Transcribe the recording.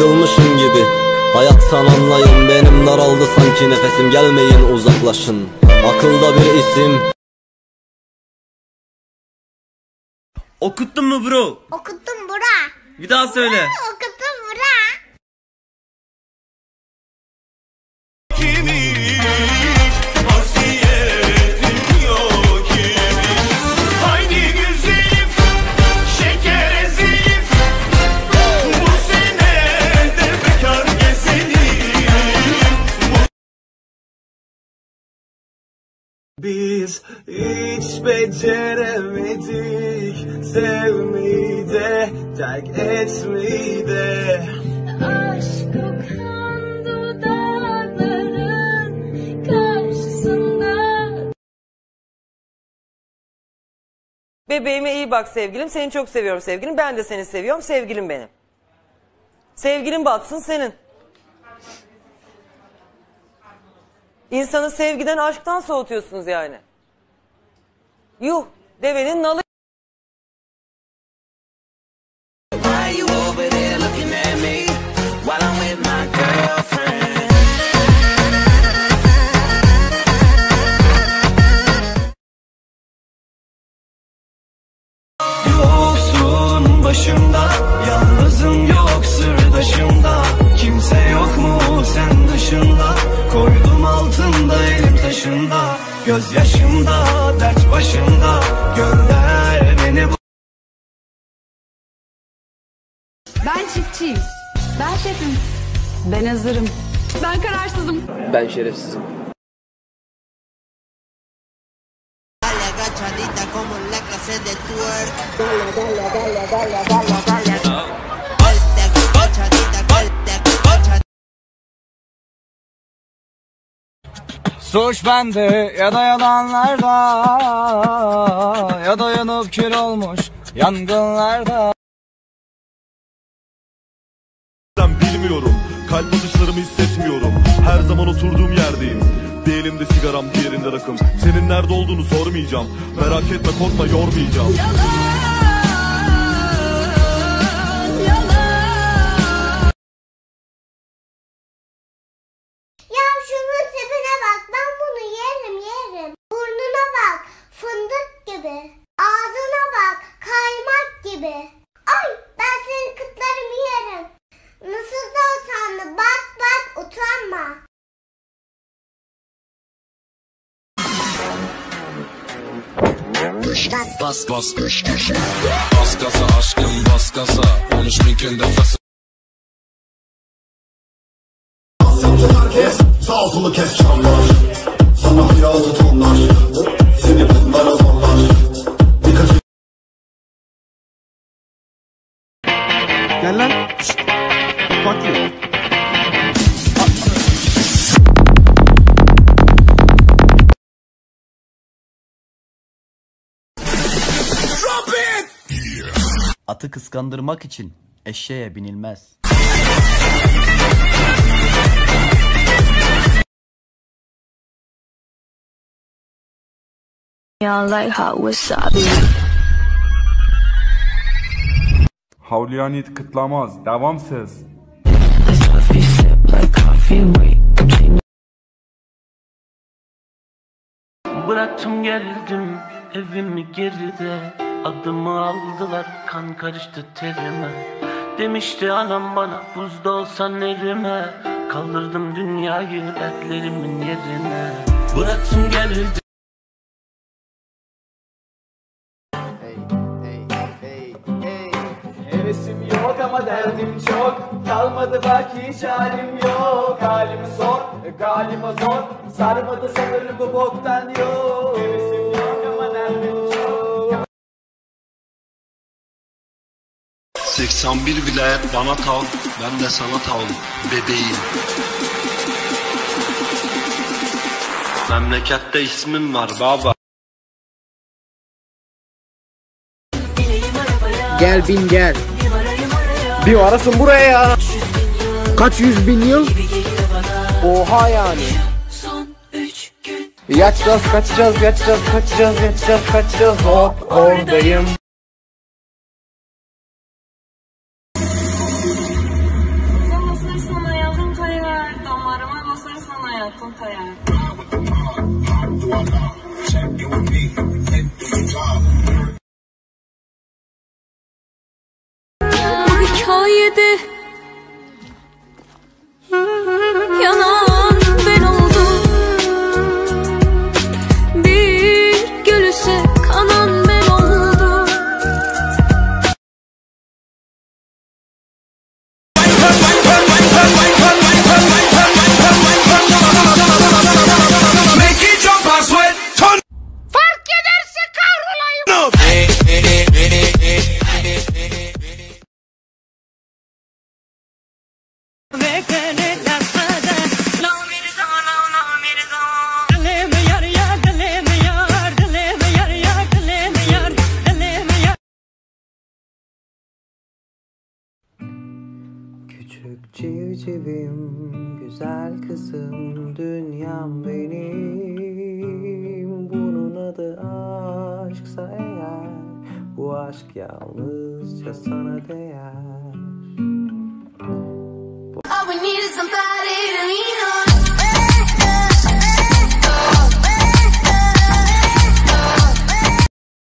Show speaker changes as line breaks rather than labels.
sıkılmışım gibi Hayattan anlayın benim daraldı sanki nefesim gelmeyin uzaklaşın Akılda bir isim
Okuttun mu bro?
Okuttum bura.
Bir daha söyle.
Okuttum
Biz hiç beceremedik Sevmeyi de, terk etmeyi de
Aşk kokan dudakların karşısında
Bebeğime iyi bak sevgilim. Seni çok seviyorum sevgilim. Ben de seni seviyorum sevgilim benim. Sevgilin batsın senin. İnsanı sevgiden aşktan soğutuyorsunuz yani. Yuh devenin nalı.
Yok sırdaşımda Kimse yok mu sen dışında Koydum elim taşında Gözyaşımda dert başımda Gönder beni bu
Ben çiftçiyim. Ben şefim. Ben hazırım. Ben kararsızım.
Dale agachadita como en la clase de twerk. Dale, dale, dale, dale, dale.
Suç bende ya da yalanlarda Ya da yanıp kül olmuş yangınlarda.
Ben bilmiyorum Kalp atışlarımı hissetmiyorum. Her zaman oturduğum yerdeyim. Bir elimde sigaram diğerinde rakım. Senin nerede olduğunu sormayacağım. Merak etme korkma yormayacağım.
Ya
Bas bas. Bas gaza aşkım bas gaza 13 bin gün defası
Herkes sağ solu kes çamlar. Sana hayatı tonlar Seni bunlara zorlar Birkaç
Gel lan. Şşt. Fuck you Atı kıskandırmak için eşeğe binilmez.
Havliyanit kıtlamaz, devamsız.
Bıraktım geldim evimi geride Adımı aldılar kan karıştı terime. Demişti anam bana buzda olsan erime Kaldırdım dünyayı dertlerimin yerine. Bıraktım geldim
Hevesim yok ama derdim çok. Kalmadı bak hiç halim yok. Halimi sor, galima zor. Sarmadı sanırım bu boktan yok. Hevesim
81 vilayet bana tav, ben de sana tav, bebeğim. Memlekette ismim var baba.
Gel bin gel. Bir arasın buraya ya. Kaç yüz bin yıl? Oha yani. Yatacağız, kaçacağız, yatacağız, kaçacağız, yatacağız, kaçacağız. Hop oradayım.
哥哥
呀 civcivim, güzel kızım, dünyam benim. Bunun adı aşksa eğer, bu aşk yalnızca sana değer.
All we need somebody